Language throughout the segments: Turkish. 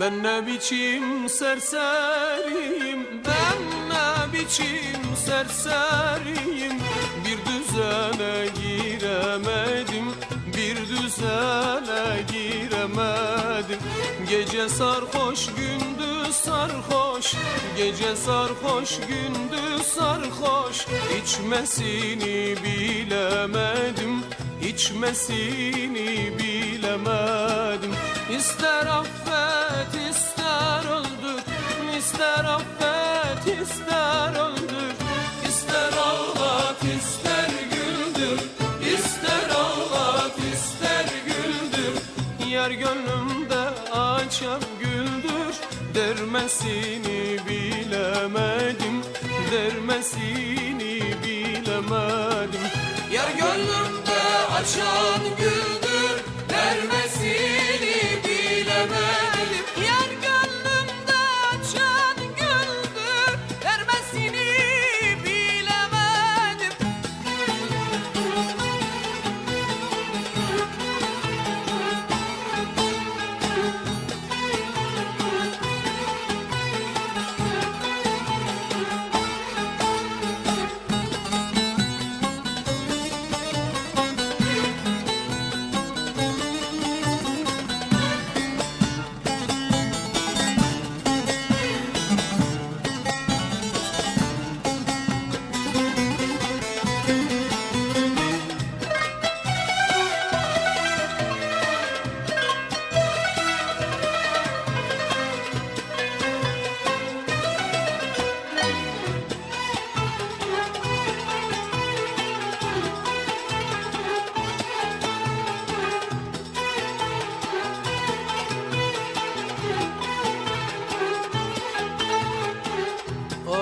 Ben ne biçim serseriyim Ben ne biçim serseriyim Bir düzene giremedim Bir düzene giremedim. Gece sarhoş gündüz sarhoş Gece sarhoş gündüz sarhoş. İçmesini bilemedim İçmesini bilemedim. İster affet Yer gönlümde açar güldür Dermesini bilemedim Dermesini bilemedim. Yer gönlümde açan güldür Dermesini bilemedim. Yer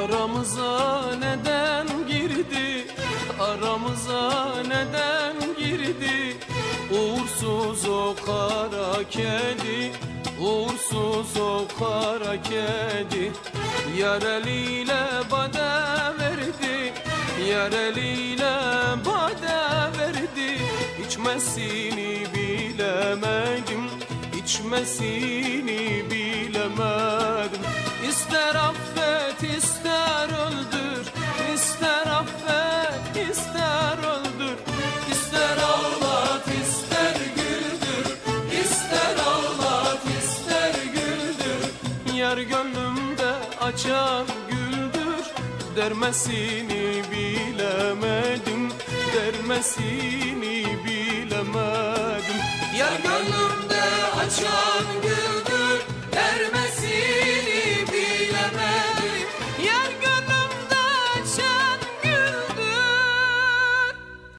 Aramıza neden girdi? Aramıza neden girdi? Uğursuz o kara kedi Uğursuz o kara kedi Yar eliyle bade verdi Yar eliyle bade verdi İçmesini bilemedim İçmesini bilemedim Yar gönlümde açan güldür. Dermesini bilemedim Dermesini bilemedim. Yar gönlümde açan güldür